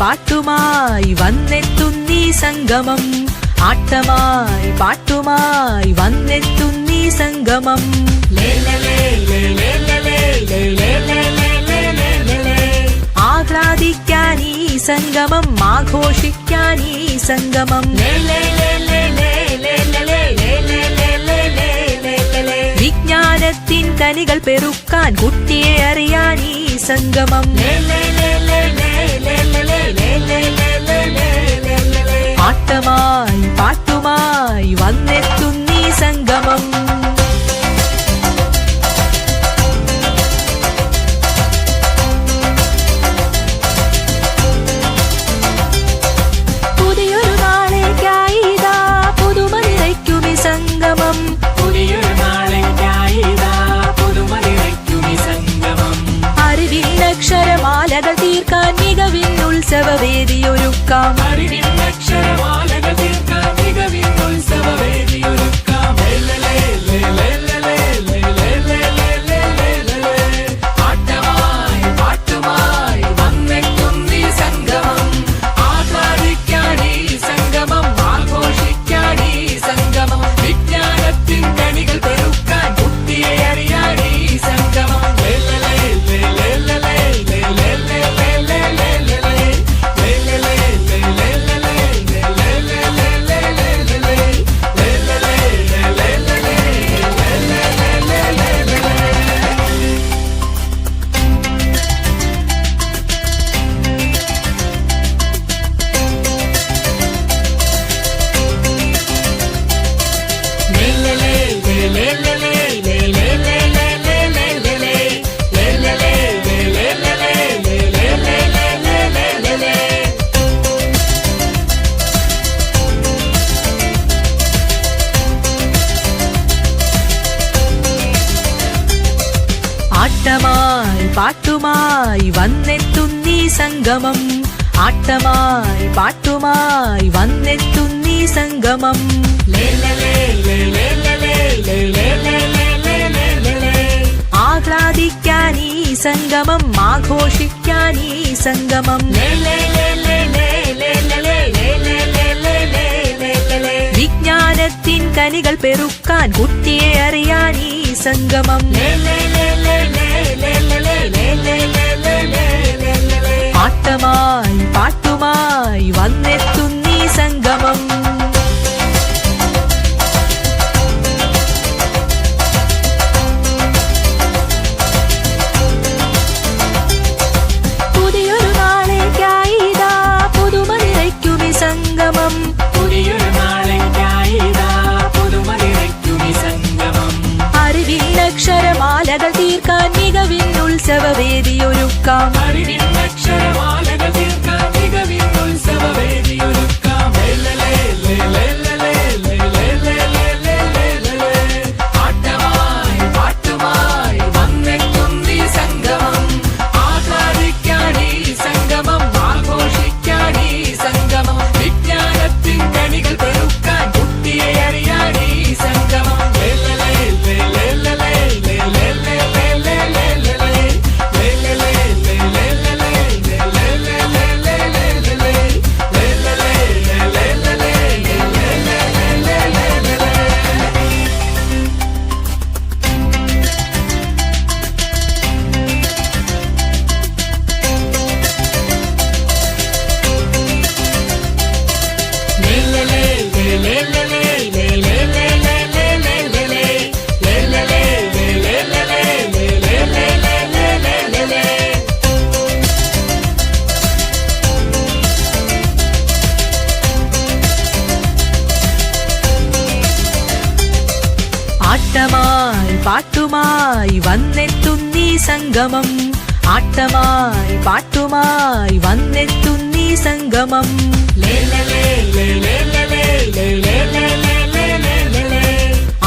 പാട്ടുമായി വന്നെത്തുന്നീ സംഗമം. ആട്ടമായി പാട്ടുമായി വന്നെത്തുന്നീ സംഗമം. ആഹ്ലാദിക്കാൻ ഈ സംഗമം ആഘോഷിക്കാൻ ഈ സംഗമം. വിജ്ഞാനത്തിൻ കനികൾ പെറുക്കാൻ കുട്ടിയെ അറിയാൻ ഈ സംഗമം. ആട്ടമായി പാട്ടുമായി വന്നെത്തുന്നീ സംഗമം. പുതിയൊരു നാളേക്കായി പുതുമ സംഗമം. പുതിയൊരു നാളേക്കായിതാ പുതുമ സംഗമം. അറിവിൻ അക്ഷരമാലകൾ മികവിൻ மறக்காம പാട്ടുമായി വന്നെത്തുന്നീ സംഗമം ആട്ടമായി പാട്ടുമായി വന്നെത്തുന്നീ സംഗമം ആഹ്ലാദിക്കാൻ ഈ സംഗമം ആഘോഷിക്കാൻ ഈ സംഗമം വിജ്ഞാനത്തിൻ കനികൾ പെറുക്കാൻ കുട്ടിയെ അറിയാൻ ഈ സംഗമം ആട്ടമായി പാട്ടുമായി വന്നെത്തുന്നീ സംഗമം. സംഗമം. പുതിയൊരു നാളേക്കായിതാ പുതുമ സംഗമം. അറിവിൻ അക്ഷരമാലകൾ തീർക്കാൻ മികവിൻ ഉത്സവവേദിയൊരുക്കാം. അറിവിൻ അക്ഷരമാലകൾ പാട്ടുമായി വന്നെത്തുന്നീ സംഗമം ആട്ടമായി പാട്ടുമായി വന്നെത്തുന്നീ സംഗമം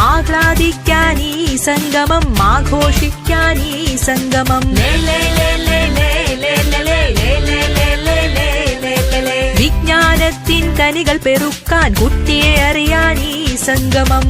ആഹ്ലാദിക്കാൻ ഈ സംഗമം ആഘോഷിക്കാൻ ഈ സംഗമം വിജ്ഞാനത്തിൻ കനികൾ പെറുക്കാൻ കുട്ടിയെ അറിയാൻ ഈ സംഗമം